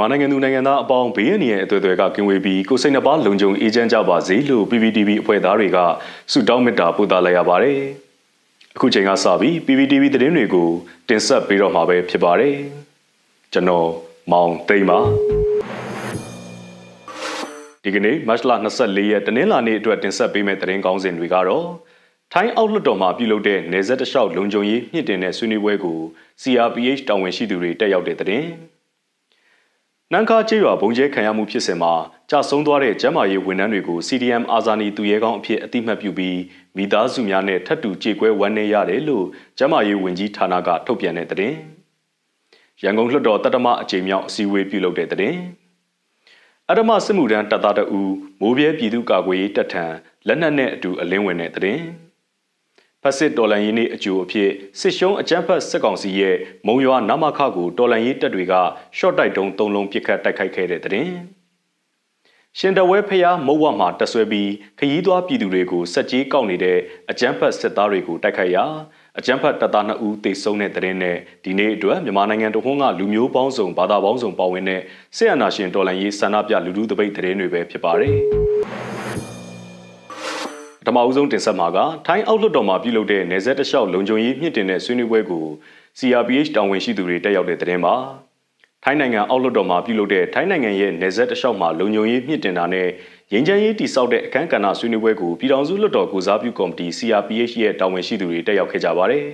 မြန်မာနိုင်ငံသူနိုင်ငံသားအပေါင်းဘေးရန်ရဲ့အသွေးသွဲကကင်ဝေးပြီးကိုစိတ်နှပါလုံခြုံအေးချမ်းကြပါစေလို့ PPTV အဖွဲ့သားတွေကဆုတောင်းမေတ္တာပို့သလိုက်ရပါတယ်။အခုချိန်ကစပြီး PPTV သတင်းတွေကိုတင်ဆက်ပေးတော့မှာပဲဖြစ်ပါတယ်။ကျွန်တော်မောင်သိမ့်ပါဒီကနေ့မတ်လ24ရက်တနင်္လာနေ့အတွက်တင်ဆက်ပေးမယ့်သတင်းကောင်းစဉ်တွေကတော့ထိုင်းအောက်လွှတ်တော်မှာပြုလုပ်တဲ့နေဆက်တလျှောက်လုံခြုံရေးမြင့်တင်တဲ့ဆွေးနွေးပွဲကို CRPH တာဝန်ရှိသူတွေတက်ရောက်တဲ့သတင်း။ နန်ခါကျေးရွာဘုံကျဲခံရမှုဖြစ်စဉ်မှာကြာဆုံးသွားတဲ့ကျမ်းမာရေးဝန်ထမ်းတွေကို CDM အာဇာနည်သူရဲကောင်းအဖြစ်အတိမတ်ပြုပြီးမိသားစုများနဲ့ထပ်တူကြေကွဲဝမ်းနည်းရတယ်လို့ကျမ်းမာရေးဝန်ကြီးဌာနကထုတ်ပြန်တဲ့သတင်း။ရန်ကုန်လွှတ်တော်တတမအကြိမ်မြောက်အစည်းအဝေးပြုလုပ်တဲ့သတင်း။အဓမ္မစစ်မှုထမ်းတပ်သားတအူမိုးပြဲပြည်သူ့ကာကွယ်ရေးတပ်ထံလက်နက်နဲ့အတူအလင်းဝင်တဲ့သတင်း။ ဖက်စစ်တော်လန်ရေးနေ့အကျိုးအဖြစ်စစ်ရှုံးအကြမ်းဖက်စစ်ကောင်စီရဲ့မုံရွာနမခကိုတော်လန်ရေးတပ်တွေကရှော့တိုက်တုံးသုံးလုံးပစ်ခတ်တိုက်ခိုက်ခဲ့တဲ့တဲ့တင်ရှင်တဝဲဖျားမုတ်ဝမှာတဆွဲပြီးခရီးသွားပြည်သူတွေကိုစက်ကြီးကောက်နေတဲ့အကြမ်းဖက်စစ်သားတွေကိုတိုက်ခိုက်ရာအကြမ်းဖက်တပ်သား2ဦးသေဆုံးတဲ့တဲ့တင်နဲ့ဒီနေ့အတွက်မြန်မာနိုင်ငံတဝန်းကလူမျိုးပေါင်းစုံဘာသာပေါင်းစုံပါဝင်တဲ့ဆီယနာရှင်တော်လန်ရေးဆန္ဒပြလူလူတပိတ်တဲ့တင်တွေပဲဖြစ်ပါတယ် ပထမဦးဆုံးတင်ဆက်မှာကထိုင်းအောက်လွှတ်တော်မှာပြုလုပ်တဲ့နေဆက်တလျှောက်လုံခြုံရေးမြင့်တင်တဲ့ဆွေးနွေးပွဲကို CRPH တာဝန်ရှိသူတွေတက်ရောက်တဲ့တဲ့မှာထိုင်းနိုင်ငံအောက်လွှတ်တော်မှာပြုလုပ်တဲ့ထိုင်းနိုင်ငံရဲ့နေဆက်တလျှောက်မှာလုံခြုံရေးမြင့်တင်တာနဲ့ရင်းချမ်းရေးတိစောက်တဲ့အခမ်းကဏ္ဍဆွေးနွေးပွဲကိုပြည်ထောင်စုလွှတ်တော်ကိုစားပြုကော်မတီ CRPH ရဲ့တာဝန်ရှိသူတွေတက်ရောက်ခဲ့ကြပါတယ်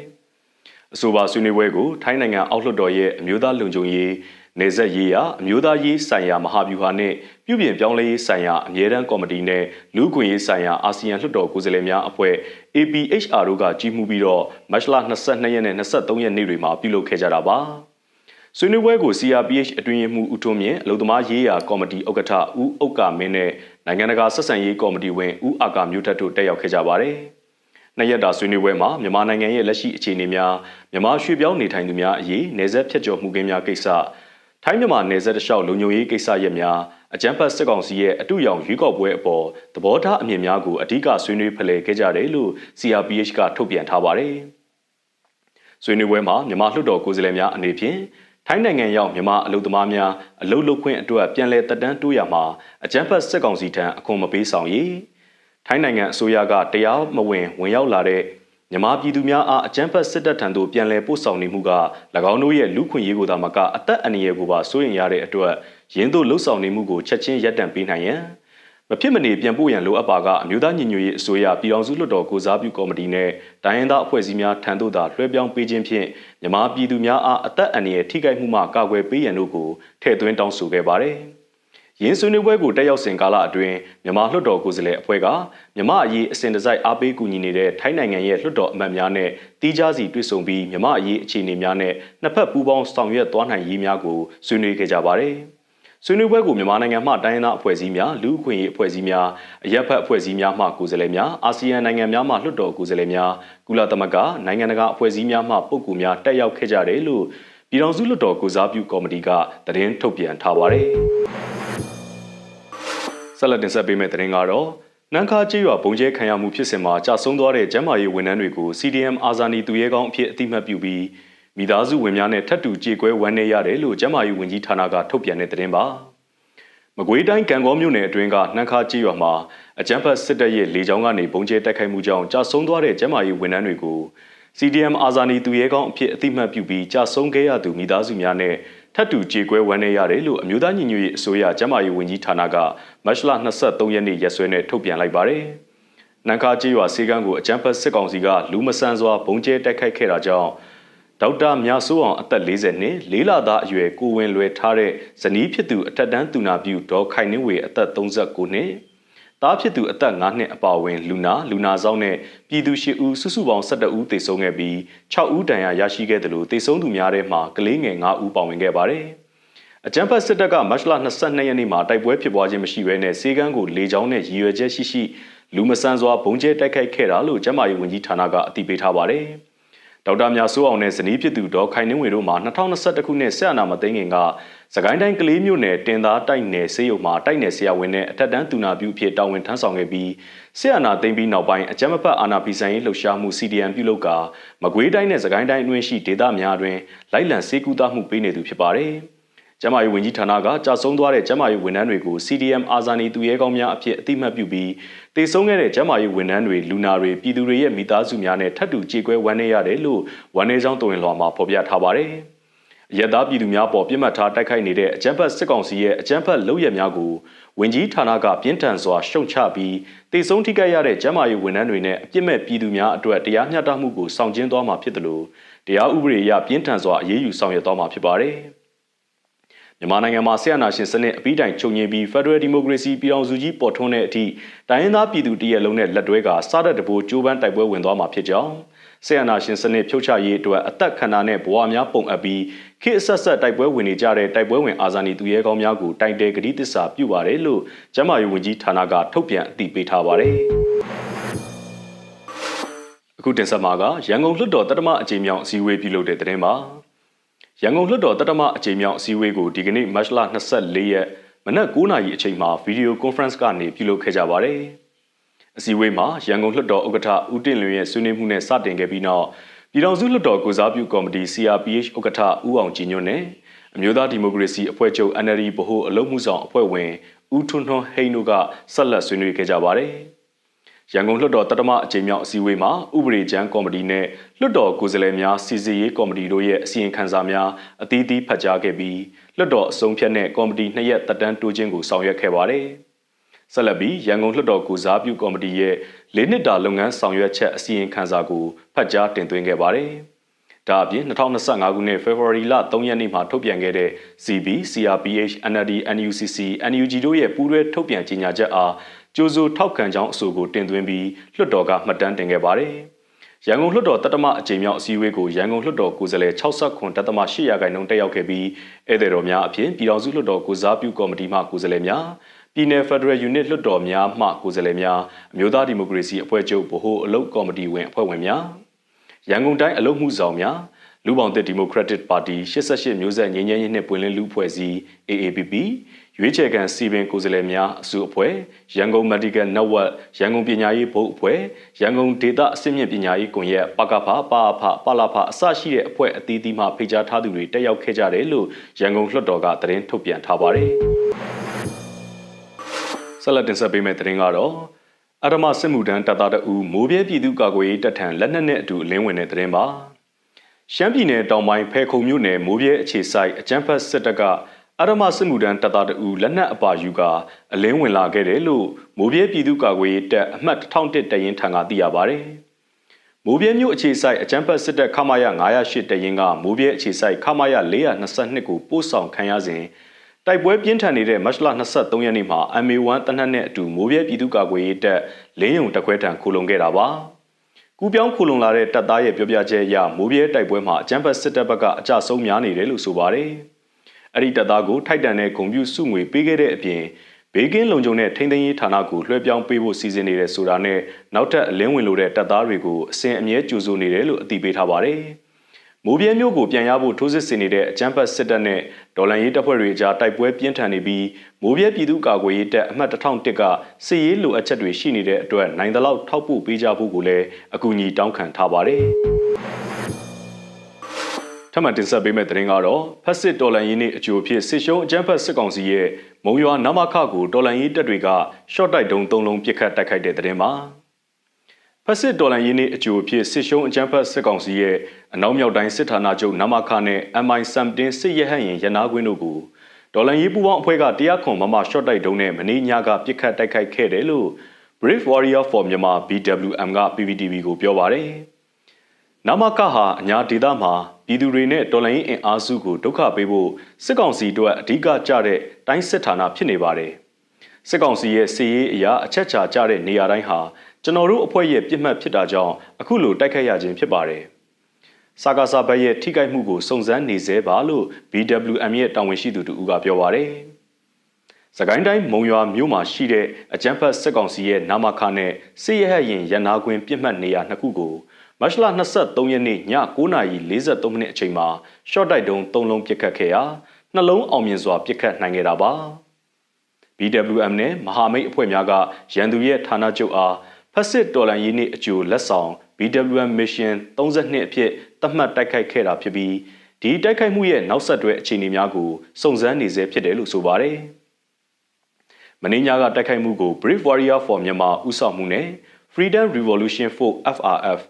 ။အဆိုပါဆွေးနွေးပွဲကိုထိုင်းနိုင်ငံအောက်လွှတ်တော်ရဲ့အမျိုးသားလုံခြုံရေး နေဆက်ရေးရာအမျိုးသားရေးဆိုင်ရာမဟာဗျူဟာနဲ့ပြုပြင်ပြောင်းလဲရေးဆိုင်ရာအမြဲတမ်းကော်မတီနဲ့လူ့ခွင့်ရေးဆိုင်ရာအာဆီယံလွှတ်တော်ကိုယ်စားလှယ်များအဖွဲ့ APHR တို့ကကြီးမှုပြီးတော့မတ်လ22ရက်နဲ့23ရက်နေ့တွေမှာပြုလုပ်ခဲ့ကြတာပါဆွေးနွေးပွဲကို CRPH အတွင်းမှုဦးထွန်းမြင့်အလုံသမားရေးရာကော်မတီဥက္ကဋ္ဌဦးဥက္ကာမင်းနဲ့နိုင်ငံတကာဆက်ဆံရေးကော်မတီဝင်ဦးအာကာမျိုးထက်တို့တက်ရောက်ခဲ့ကြပါတယ်။နှစ်ရက်တာဆွေးနွေးပွဲမှာမြန်မာနိုင်ငံရဲ့လက်ရှိအခြေအနေများမြန်မာရွှေ့ပြောင်းနေထိုင်သူများအရေးနေဆက်ဖြစ်ကျော်မှုကင်းများကိစ္စ ထိုင်းမြန်မာနယ်စပ်တလျှောက်လုံခြုံရေးကိစ္စရပ်များအကြမ်းဖက်စစ်ကောင်စီရဲ့အတူရောင်ရွေးကောက်ပွဲအပေါ်သဘောထားအမြင်များကိုအဓိကဆွေးနွေးဖလှယ်ခဲ့ကြတယ်လို့ CRPH ကထုတ်ပြန်ထားပါတယ်။ဆွေးနွေးပွဲမှာမြန်မာလွှတ်တော်ကိုယ်စားလှယ်များအနေဖြင့်ထိုင်းနိုင်ငံရောက်မြန်မာအလုပ်သမားများအလုပ်လုပ်ခွင့်အတွက်ပြန်လည်တက်တန်းတိုးရမှာအကြမ်းဖက်စစ်ကောင်စီထံအခွန်မပေးဆောင်ရေးထိုင်းနိုင်ငံအစိုးရကတရားမဝင်ဝင်ရောက်လာတဲ့ မြန်မာပြည်သူများအားအကြမ်းဖက်စစ်တပ်ထံသို့ပြန်လည်ပို့ဆောင်နေမှုက၎င်းတို့ရဲ့လူခွင့်ရေးကိုသာမကအသက်အန္တရာယ်ကိုပါစိုးရိမ်ရတဲ့အတွက်ရင်းတို့လှုပ်ဆောင်နေမှုကိုချက်ချင်းရပ်တန့်ပေးနိုင်ရန်မဖြစ်မနေပြန်ပို့ရန်လိုအပ်ပါကအမျိုးသားညီညွတ်ရေးအစိုးရပြည်အောင်စုလွှတ်တော်ကိုစားပြုကော်မတီနဲ့ဒိုင်းရင်သားအဖွဲ့အစည်းများထံသို့သာလွှဲပြောင်းပေးခြင်းဖြင့်မြန်မာပြည်သူများအားအသက်အန္တရာယ်ထိခိုက်မှုမှကာကွယ်ပေးရန်တို့ကိုထည့်သွင်းတောင်းဆိုခဲ့ပါတယ်။ ရင်းဆွေးနွေးပွဲကိုတက်ရောက်စဉ်ကာလအတွင်းမြန်မာလွှတ်တော်ကိုယ်စားလှယ်အဖွဲ့ကမြန်မာအရေးအစဉ်တစိုက်အားပေးကူညီနေတဲ့ထိုင်းနိုင်ငံရဲ့လွှတ်တော်အမတ်များနဲ့တီးခြားစီတွေ့ဆုံပြီးမြန်မာအရေးအခြေအနေများနဲ့နှစ်ဖက်ပူးပေါင်းဆောင်ရွက်သွားနိုင်ရေးများကိုဆွေးနွေးခဲ့ကြပါတယ်။ဆွေးနွေးပွဲကိုမြန်မာနိုင်ငံမှတိုင်းရင်းသားအဖွဲ့အစည်းများလူ့အခွင့်အရေးအဖွဲ့အစည်းများအရက်ဖက်အဖွဲ့အစည်းများမှကိုယ်စားလှယ်များအာဆီယံနိုင်ငံများမှလွှတ်တော်ကိုယ်စားလှယ်များကုလသမဂ္ဂနိုင်ငံတကာအဖွဲ့အစည်းများမှပုဂ္ဂိုလ်များတက်ရောက်ခဲ့ကြတယ်လို့ပြည်ထောင်စုလွှတ်တော်ကိုစားပြုကော်မတီကသတင်းထုတ်ပြန်ထားပါတယ်။ ဆက်လက်တင်ဆက်ပေးမယ့်သတင်းကတော့နန်းခါကျေးရွာဘုံကျဲခံရမှုဖြစ်စဉ်မှာကြာဆုံးသွားတဲ့ကျမ်းမာရေးဝန်ထမ်းတွေကို CDM အာဇာနည်သူရဲကောင်းအဖြစ်အတိမတ်ပြုပြီးမိသားစုဝင်များနဲ့ထပ်တူကြေကွဲဝမ်းနည်းရတယ်လို့ကျမ်းမာရေးဝန်ကြီးဌာနကထုတ်ပြန်တဲ့သတင်းပါမကွေးတိုင်းကံကောမြို့နယ်အတွင်းကနှမ်းခါကျေးရွာမှာအကြမ်းဖက်စစ်တပ်ရဲ့လေကြောင်းကနေဘုံကျဲတိုက်ခိုက်မှုကြောင့်ကြာဆုံးသွားတဲ့ကျမ်းမာရေးဝန်ထမ်းတွေကို CDM အာဇာနည်သူရဲကောင်းအဖြစ်အတိမတ်ပြုပြီးကြာဆုံးခဲ့ရသူမိသားစုများနဲ့ ထပ်တူကြေကွဲဝမ်းနေရတယ်လို့အမျိုးသားညီညွတ်ရေးအစိုးရကျန်းမာရေးဝန်ကြီးဌာနကမတ်လ23ရက်နေ့ရက်စွဲနဲ့ထုတ်ပြန်လိုက်ပါတယ်။နန်ခါကျေးရွာစေကန်းကိုအကြမ်းဖက်စစ်ကောင်စီကလူမဆန်စွာဘုံကျဲတိုက်ခိုက်ခဲ့တာကြောင့်ဒေါက်တာမြဆိုးအောင်အသက်40နှစ်လေးလသားအရွယ်ကိုဝင်လွယ်ထားတဲ့ဇနီးဖြစ်သူအထက်တန်းသူနာပြုဒေါ်ခိုင်နှင်းဝေအသက်39နှစ် သားဖြစ်သူအသက်9နှစ်အပါအဝင် လူနာလူနာဆောင်နဲ့ပြည်သူ၈ဦးစုစုပေါင်း12ဦးသေဆုံးခဲ့ပြီး6ဦးဒဏ်ရာရရှိခဲ့တယ်လို့သေဆုံးသူများထဲမှာကလေးငယ်9ဦးပါဝင်ခဲ့ပါတယ်။အကြံဖတ်စစ်တပ်ကမတ်လ22ရက်နေ့မှာတိုက်ပွဲဖြစ်ပွားခြင်းမရှိဘဲနဲ့စေကန်းကိုလေကြောင်းနဲ့ရည်ရွယ်ချက်ရှိရှိလူမဆန်စွာဘုံကျဲတိုက်ခိုက်ခဲ့တာလို့ကျန်းမာရေးဝန်ကြီးဌာနကအတည်ပြုထားပါတယ်။ဒေါက်တာမြဆိုးအောင်နဲ့ဇနီးဖြစ်သူဒေါ်ခိုင်နှင်းဝေတို့မှာ2021ခုနှစ်ဆက်အနာမသိငင်က စကိုင်းတိုင်းကလေးမြို့နယ်တင်သားတိုက်နယ်ဆေးရုံမှာတိုက်နယ်ဆရာဝန်နဲ့အထက်တန်းသူနာပြုအဖြစ်တာဝန်ထမ်းဆောင်ခဲ့ပြီးဆရာနာသိမ်းပြီးနောက်ပိုင်းအကြမ်းမဖက်အာဏာဖီဆန်ရေးလှုပ်ရှားမှု CDM ပြုလုပ်ကာမကွေးတိုင်းနဲ့စကိုင်းတိုင်းအတွင်းရှိဒေသများတွင်လိုက်လံစေကူတာမှုပေးနေသူဖြစ်ပါတယ်။ကျန်းမာရေးဝန်ကြီးဌာနကကြာဆုံးသွားတဲ့ကျန်းမာရေးဝန်ထမ်းတွေကို CDM အာဇာနည်သူရဲကောင်းများအဖြစ်အတိအမှတ်ပြုပြီးတည်ဆုံးခဲ့တဲ့ကျန်းမာရေးဝန်ထမ်းတွေလူနာတွေပြည်သူတွေရဲ့မိသားစုများနဲ့ထပ်တူကြေကွဲဝမ်းနည်းရတယ်လို့ဝန်내ဆောင်တုံရင်လွှာမှာဖော်ပြထားပါတယ်။ ရတပြည်သူများပေါ်ပြစ်မှတ်ထားတိုက်ခိုက်နေတဲ့အကြမ်းဖက်စစ်ကောင်စီရဲ့အကြမ်းဖက်လုပ်ရများကိုဝင်ကြီးဌာနကပြင်းထန်စွာရှုံချပြီးတေဆုံးထိခိုက်ရတဲ့ကျန်းမာရေးဝန်ထမ်းတွေနဲ့အပြစ်မဲ့ပြည်သူများအတွက်တရားမျှတမှုကိုဆောင်ကျဉ်သွားမှာဖြစ်တယ်လို့တရားဥပဒေအရပြင်းထန်စွာအရေးယူဆောင်ရွက်သွားမှာဖြစ်ပါတယ်။မြန်မာနိုင်ငံမှာဆီယနာရှင်စနစ်အပြီးတိုင်ချုပ်ငြိပြီး Federal Democracy ပြည်ထောင်စုကြီးပေါ်ထွန်းတဲ့အထိတိုင်းရင်းသားပြည်သူတရက်လုံးနဲ့လက်တွဲကစားတဲ့တဘိုးကြိုးပမ်းတိုက်ပွဲဝင်သွားမှာဖြစ်ကြောင်း ဆီယနာရှင်စနစ်ဖြုတ်ချရေးအတွက်အသက်ခန္ဓာနဲ့ဘဝများပုံအပ်ပြီးခေတ်အဆက်ဆက်တိုက်ပွဲဝင်နေကြတဲ့တိုက်ပွဲဝင်အာဇာနည်သူရဲကောင်းများကိုတိုင်တဲဂတိသစ္စာပြုပါတယ်လို့ကျန်းမာရေးဝန်ကြီးဌာနကထုတ်ပြန်အသိပေးထားပါတယ်အခုတင်ဆက်မှာကရန်ကုန်လွှတ်တော်တတမအကြိမ်မြောင်အစည်းအဝေးပြုလုပ်တဲ့တဲ့တင်ပါရန်ကုန်လွှတ်တော်တတမအကြိမ်မြောင်အစည်းအဝေးကိုဒီကနေ့မတ်လ24ရက်မနက်9:00နာရီအချိန်မှာဗီဒီယိုကွန်ဖရင့်ကနေပြုလုပ်ခဲ့ကြပါတယ်။ အစည်းအဝေးမှာရန်ကုန်လွှတ်တော်ဥက္ကဋ္ဌဦးတင့်လွင်ရဲ့ဆွေးနွေးမှုနဲ့စတင်ခဲ့ပြီးနောက်ပြည်ထောင်စုလွှတ်တော်ကိုစားပြုကော်မတီ CRPH ဥက္ကဋ္ဌဦးအောင်ကြည်ညွန့်နဲ့အမျိုးသားဒီမိုကရေစီအဖွဲ့ချုပ် NLD ဗဟိုအလုပ်မှုဆောင်အဖွဲ့ဝင်ဦးထွန်းထွန်းဟိန်းတို့ကဆက်လက်ဆွေးနွေးခဲ့ကြပါတယ်။ရန်ကုန်လွှတ်တော်တတမအကြိမ်မြောက်အစည်းအဝေးမှာဥပဒေကျမ်းကော်မတီနဲ့လွှတ်တော်ကိုယ်စားလှယ်များစီစီရေးကော်မတီတို့ရဲ့အစီရင်ခံစာများအသီးသီးဖတ်ကြားခဲ့ပြီးလွှတ်တော်အစုံဖြတ်နဲ့ကော်မတီနှစ်ရက်တက်တန်းတိုးခြင်းကိုဆောင်ရွက်ခဲ့ပါတယ်။ ဆက်လက်ပြီးရန်ကုန်လွှတ်တော်ကိုစားပြုကော်မတီရဲ့၄နှစ်တာလုပ်ငန်းဆောင်ရွက်ချက်အစီရင်ခံစာကိုဖတ်ကြားတင်သွင်းခဲ့ပါတယ်။ဒါအပြင်2025ခုနှစ်ဖေဖော်ဝါရီလ3ရက်နေ့မှာထုတ်ပြန်ခဲ့တဲ့ CB, CRPH, NLD, NUCC, NUG တို့ရဲ့ပူးတွဲထုတ်ပြန်ကြေညာချက်အားကြိုးစိုးထောက်ခံကြောင်းအဆိုကိုတင်သွင်းပြီးလွှတ်တော်ကမှတ်တမ်းတင်ခဲ့ပါတယ်။ရန်ကုန်လွှတ်တော်တတမအကြိမ်မြောက်အစည်းအဝေးကိုရန်ကုန်လွှတ်တော်ကိုယ်စားလှယ်69တသမ8ရာခိုင်နှုန်းတက်ရောက်ခဲ့ပြီးဧည့်သည်တော်များအပြင်ပြည်ထောင်စုလွှတ်တော်ကိုစားပြုကော်မတီမှကိုယ်စားလှယ်များ ပြည်내 ဖက်ဒရယ်ယူနစ်လွှတ်တော်များမှကိုယ်စားလှယ်များအမျိုးသားဒီမိုကရေစီအဖွဲ့ချုပ်ဗဟိုအလုပ်ကော်မတီဝင်အဖွဲ့ဝင်များရန်ကုန်တိုင်းအလုပ်မှုဆောင်များလူပေါင်းတဲ့ဒီမိုကရက်တစ်ပါတီ88မျိုးဆက်ငြိမ်းချမ်းရေးနှင့်ပွင့်လင်းလူဖွဲ့စည်း AAPP ရွေးချယ်ခံစီပင်ကိုယ်စားလှယ်များအစုအဖွဲ့ရန်ကုန် Medical Network ရန်ကုန်ပညာရေးဘုတ်အဖွဲ့ရန်ကုန်ဒေသအစစ်မြင့်ပညာရေးကွန်ရက်ပကဖပါအဖပလာဖအစရှိတဲ့အဖွဲ့အသီးသီးမှဖိတ်ကြားထားသူတွေတက်ရောက်ခဲ့ကြတယ်လို့ရန်ကုန်လွှတ်တော်ကသတင်းထုတ်ပြန်ထားပါတယ် ဆက်လက်တင်ဆက်ပေးမယ့်သတင်းကတော့အရမစစ်မှုထမ်းတပ်သားတအူမိုးပြဲပြည်သူ့ကာကွယ်ရေးတပ်ထံလက်နက်နဲ့အတူအလင်းဝင်တဲ့သတင်းပါရှမ်းပြည်နယ်တောင်ပိုင်းဖဲခုံမြို့နယ်မိုးပြဲအခြေဆိုင်အကျန်းဖတ်စစ်တပ်ကအရမစစ်မှုထမ်းတပ်သားတအူလက်နက်အပါယူကအလင်းဝင်လာခဲ့တယ်လို့မိုးပြဲပြည်သူ့ကာကွယ်ရေးတပ်အမှတ်1001တရင်ထံကသိရပါဗျ။မိုးပြဲမြို့အခြေဆိုင်အကျန်းဖတ်စစ်တပ်ခမာယ908တရင်ကမိုးပြဲအခြေဆိုင်ခမာယ422ကိုပို့ဆောင်ခံရစဉ် တိုက်ပွဲပြင်းထန်နေတဲ့မတ်လ23ရက်နေ့မှာ MA1 တနက်နဲ့အတူမိုးပြဲပြည်သူ့ကာကွယ်ရေးတပ်လင်းယုံတခွဲထံခိုလုံခဲ့တာပါ။ကူပြောင်းခိုလုံလာတဲ့တပ်သားရဲ့ပြောပြချက်အရမိုးပြဲတိုက်ပွဲမှာအကြမ်းဖက်စစ်တပ်ဘက်ကအကြဆုံးများနေတယ်လို့ဆိုပါတယ်။အဲ့ဒီတပ်သားကိုထိုက်တန်တဲ့ဂုံပြူစုငွေပေးခဲ့တဲ့အပြင်ဘေးကင်းလုံခြုံတဲ့ထိန်းသိမ်းရေးဌာနကိုလွှဲပြောင်းပေးဖို့စီစဉ်နေတယ်ဆိုတာနဲ့နောက်ထပ်အလင်းဝင်လိုတဲ့တပ်သားတွေကိုအစဉ်အမြဲကြိုးစိုးနေတယ်လို့အသိပေးထားပါတယ်။ မိုးပြဲမျိုးကိုပြန်ရဖို့ထိုးစစ်ဆင်နေတဲ့အကြမ်းဖက်စစ်တပ်နဲ့ဒေါ်လန်ရေးတပ်ဖွဲ့တွေကြားတိုက်ပွဲပြင်းထန်နေပြီးမိုးပြဲပြည်သူ့ကာကွယ်ရေးတပ်အမှတ်1001ကစစ်ရေးလိုအပ်ချက်တွေရှိနေတဲ့အတွက်နိုင်သလောက်ထောက်ပို့ပေးကြဖို့ကိုလည်းအကူအညီတောင်းခံထားပါတယ်။ထပ်မံတင်ဆက်ပေးမယ့်သတင်းကတော့ဖက်စစ်တော်လန်ရေးနေ့အကျိုးဖြစ်စစ်ရှုံးအကြမ်းဖက်စစ်ကောင်စီရဲ့မုံရွာနမခကိုတော်လန်ရေးတပ်တွေကရှော့တိုက်တုံးသုံးလုံးပစ်ခတ်တိုက်ခိုက်တဲ့သတင်းပါ ဖက်စစ်တော်လန်ရေးနေ့အကျိုးဖြစ်စစ်ရှုံးအကြမ်းဖက်စစ်ကောင်စီရဲ့အနောက်မြောက်တိုင်းစစ်ဌာနချုပ်နမခနဲ့ MI စမ်တင်စစ်ရဟတ်ရင်ရနာကွင်းတို့ကိုဒေါ်လန်ရေးပူပေါင်းအဖွဲ့ကတရားခွန်မမရှော့တိုက်တုံးနဲ့မနေ့ညကပစ်ခတ်တိုက်ခိုက်ခဲ့တယ်လို့ Brave Warrior for Myanmar BWM က PPTV ကိုပြောပါတယ်နမခဟာအညာဒေသမှာပြည်သူတွေနဲ့တော်လှန်ရေးအင်အားစုကိုဒုက္ခပေးဖို့စစ်ကောင်စီတို့အဓိကကြတဲ့တိုင်းစစ်ဌာနဖြစ်နေပါတယ်။စစ်ကောင်စီရဲ့စီရေးအရာအချက်ချာကြတဲ့နေရာတိုင်းဟာ ကျွန်တော်တို့အဖွဲ့ရဲ့ပြစ်မှတ်ဖြစ်တာကြောင့်အခုလိုတိုက်ခိုက်ရခြင်းဖြစ်ပါတယ်။စာကာစာဘက်ရဲ့ထိခိုက်မှုကိုစုံစမ်းနေသေးပါလို့ BWM ရဲ့တာဝန်ရှိသူတူကပြောပါတယ်။စကိုင်းတိုင်းမုံရွာမြို့မှာရှိတဲ့အကြမ်းဖက်စစ်ကောင်စီရဲ့နာမခနဲ့စစ်ရဲဟရင်ရန်နာခွင်ပြစ်မှတ်နေရာနှစ်ခုကိုမတ်လ23ရက်နေ့ည9:43မိနစ်အချိန်မှာရှော့တိုက်တုံး၃လုံးပစ်ခတ်ခဲ့ရာနှလုံးအောင်မြင်စွာပစ်ခတ်နိုင်ခဲ့တာပါ BWM နဲ့မဟာမိတ်အဖွဲ့များကရန်သူရဲ့ဌာနချုပ်အား ဖက်စစ်တော်လန်ရေးနေ့အကျိုးလက်ဆောင် BWM Mission 32အဖြစ်သတ်မှတ်တိုက်ခိုက်ခဲ့တာဖြစ်ပြီးဒီတိုက်ခိုက်မှုရဲ့နောက်ဆက်တွဲအခြေအနေများကိုစုံစမ်းနေဆဲဖြစ်တယ်လို့ဆိုပါတယ်။မင်းညာကတိုက်ခိုက်မှုကို Brave Warrior for Myanmar ဥဆောင်မှုနဲ့ Freedom Revolution for FRF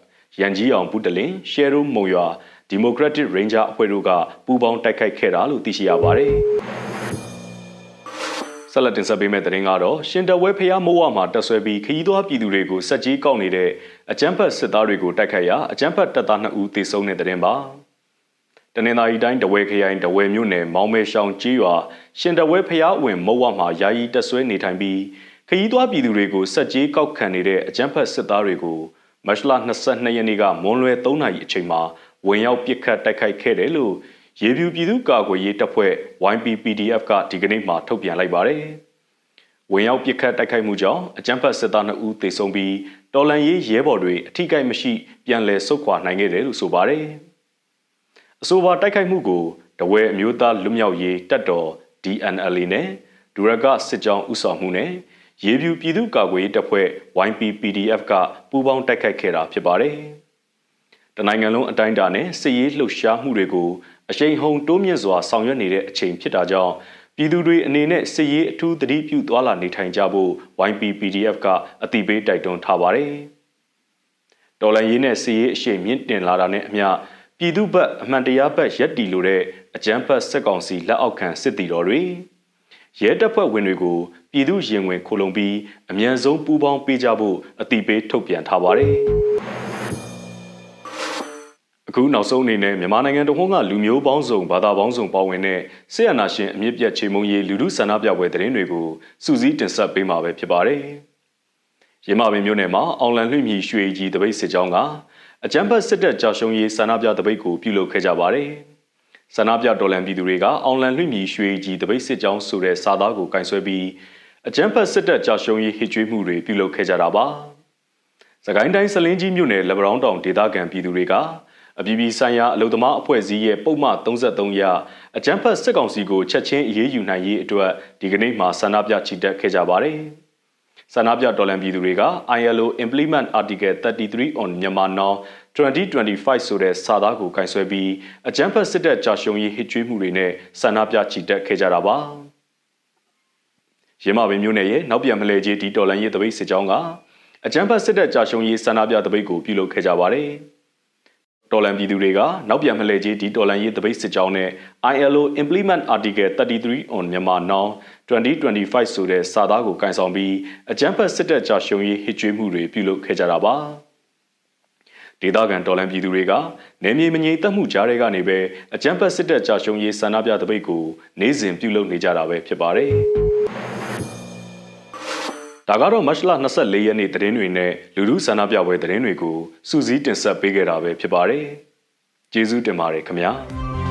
ရန်ကြီးအောင်ဘုတလင်ရှယ်ရိုမုံရွာ Democratic Ranger အဖွဲ့တို့ကပူးပေါင်းတိုက်ခိုက်ခဲ့တာလို့သိရှိရပါတယ်။ ဆက်လက်တင်ဆက်ပေးမယ့်သတင်းကတော့ရှင်တဝဲဖျားမိုးဝမှာတက်ဆွဲပြီးခရီးသွားပြည်သူတွေကိုစက်ကြီးကောက်နေတဲ့အကြမ်းဖက်စစ်သားတွေကိုတိုက်ခိုက်ရာအကြမ်းဖက်တပ်သား2ဦးသေဆုံးတဲ့သတင်းပါ။တနင်္သာရီတိုင်းတဝဲခရိုင်တဝဲမြို့နယ်မောင်မဲရှောင်းကြီးရွာရှင်တဝဲဖျားဝင်မိုးဝမှာယာယီတက်ဆွဲနေထိုင်ပြီးခရီးသွားပြည်သူတွေကိုစက်ကြီးကောက်ခံနေတဲ့အကြမ်းဖက်စစ်သားတွေကိုမတ်လ22ရက်နေ့ကမွန်လွယ်3နာရီအချိန်မှာဝင်ရောက်ပစ်ခတ်တိုက်ခိုက်ခဲ့တယ်လို့ ရေပြူပြည်သူ့ကာကွယ်ရေးတပ်ဖွဲ့ YPPDF ကဒီကနေ့မှထုတ်ပြန်လိုက်ပါတယ်။ဝင်ရောက်ပစ်ခတ်တိုက်ခိုက်မှုကြောင့်အကြမ်းဖက်စစ်သား2ဦးသေဆုံးပြီးတော်လန်ရေးရဲဘော်တွေအထိကိမရှိပြန်လည်ဆုတ်ခွာနိုင်ခဲ့တယ်လို့ဆိုပါတယ်။အဆိုပါတိုက်ခိုက်မှုကိုတဝဲအမျိုးသားလွတ်မြောက်ရေးတပ်တော် DNLA နဲ့ဒူရကစစ်ကြောင်းဥဆောင်မှုနဲ့ရေပြူပြည်သူ့ကာကွယ်ရေးတပ်ဖွဲ့ YPPDF ကပူးပေါင်းတိုက်ခိုက်ခဲ့တာဖြစ်ပါတယ်။တနိုင်ငံလုံးအတိုင်းအတာနဲ့စစ်ရေးလှုပ်ရှားမှုတွေကို အရှိန်ဟုန်တိုးမြင့်စွာဆောင်ရွက်နေတဲ့အချိန်ဖြစ်တာကြောင့်ပြည်သူတွေအနေနဲ့စစ်ရေးအထူးသတိပြုသွားလာနေထိုင်ကြဖို့ YPPDF ကအတိပေးတိုက်တွန်းထားပါတယ်။တော်လန်ရေးနဲ့စစ်ရေးအရှိန်မြင့်တင်လာတာနဲ့အမျှပြည်သူ့ဘက်အမှန်တရားဘက်ရက်တီလိုတဲ့အကြမ်းဖက်စစ်ကောင်စီလက်အောက်ခံစစ်တီတော်တွေရဲတပ်ဖွဲ့ဝင်တွေကိုပြည်သူရင်ဝင်ခိုလုံပြီးအ мян ဆုံးပူးပေါင်းပေးကြဖို့အတိပေးထုတ်ပြန်ထားပါတယ်။ အခုနောက်ဆုံးအနေနဲ့မြန်မာနိုင်ငံတဝန်းကလူမျိုးပေါင်းစုံဘာသာပေါင်းစုံပါဝင်တဲ့ဆေးရနာရှင်အမြင့်ပြတ်ချိန်မုံရေးလူလူဆန္ဒပြပွဲသတင်းတွေကိုစူးစီးတင်ဆက်ပေးမှာပဲဖြစ်ပါတယ်။ရမပင်မြို့နယ်မှာအောင်လန်လွှင့်မြီရွှေကြီးတပိတ်စစ်ကြောင်းကအကြမ်းဖက်စစ်တပ်ကြောက်ရှုံးရေးဆန္ဒပြတပိတ်ကိုပြုလုပ်ခဲ့ကြပါတယ်။ဆန္ဒပြတော်လှန်ပြည်သူတွေကအောင်လန်လွှင့်မြီရွှေကြီးတပိတ်စစ်ကြောင်းဆိုတဲ့စာသားကိုကင်ဆွဲပြီးအကြမ်းဖက်စစ်တပ်ကြောက်ရှုံးရေးဟစ်ကြွေးမှုတွေပြုလုပ်ခဲ့ကြတာပါ။စကိုင်းတိုင်းစလင်းကြီးမြို့နယ်လက်ဗရောင်းတောင်ဒေသခံပြည်သူတွေက အပြည်ပြည်ဆိုင်ရာအလုံသမားအဖွဲ့အစည်းရဲ့ပုံမှန်33ရအကြမ်းဖက်စစ်ကောင်စီကိုချက်ချင်းအရေးယူနိုင်ရေးအတွက်ဒီကနေ့မှဆန္ဒပြချီတက်ခဲ့ကြပါတယ်။ဆန္ဒပြတော်လှန်ပြည်သူတွေက ILO Implement Article 33 on Myanmar Now 2025ဆိုတဲ့စာသားကိုကင်ဆယ်ပြီးအကြမ်းဖက်စစ်တပ်ကြာရှုံးရေးဟစ်ကြွေးမှုတွေနဲ့ဆန္ဒပြချီတက်ခဲ့ကြတာပါ။ရမပင်မျိုးနယ်ရဲ့နောက်ပြန်မလဲကြီးဒီတော်လန်ရေးတပိတ်စစ်ကြောင်းကအကြမ်းဖက်စစ်တပ်ကြာရှုံးရေးဆန္ဒပြတပိတ်ကိုပြုလုပ်ခဲ့ကြပါတယ်။ တော်လန်ပြည်သူတွေကနောက်ပြန်မလဲကြီးဒီတော်လန်ရေးတပိတ်စစ်ကြောင်းနဲ့ ILO Implement Article 33 on Myanmar Now 2025ဆိုတဲ့စာသားကိုကင်ဆောင်ပြီးအကြမ်းဖက်စစ်တပ်ကြာရှုံးရေးဟစ်ကြွေးမှုတွေပြုလုပ်ခဲ့ကြတာပါဒေသခံတော်လန်ပြည်သူတွေကနေမြေမငြိမ်သက်မှုကြားတွေကနေပဲအကြမ်းဖက်စစ်တပ်ကြာရှုံးရေးဆန္ဒပြတပိတ်ကိုနေ့စဉ်ပြုလုပ်နေကြတာပဲဖြစ်ပါတယ် ဒါကတော့မတ်လ24ရက်နေ့သတင်းတွေနဲ့လူလူဆန္ဒပြပွဲသတင်းတွေကိုစူးစီးတင်ဆက်ပေးခဲ့တာပဲဖြစ်ပါတယ်။ကျေးဇူးတင်ပါတယ်ခင်ဗျာ။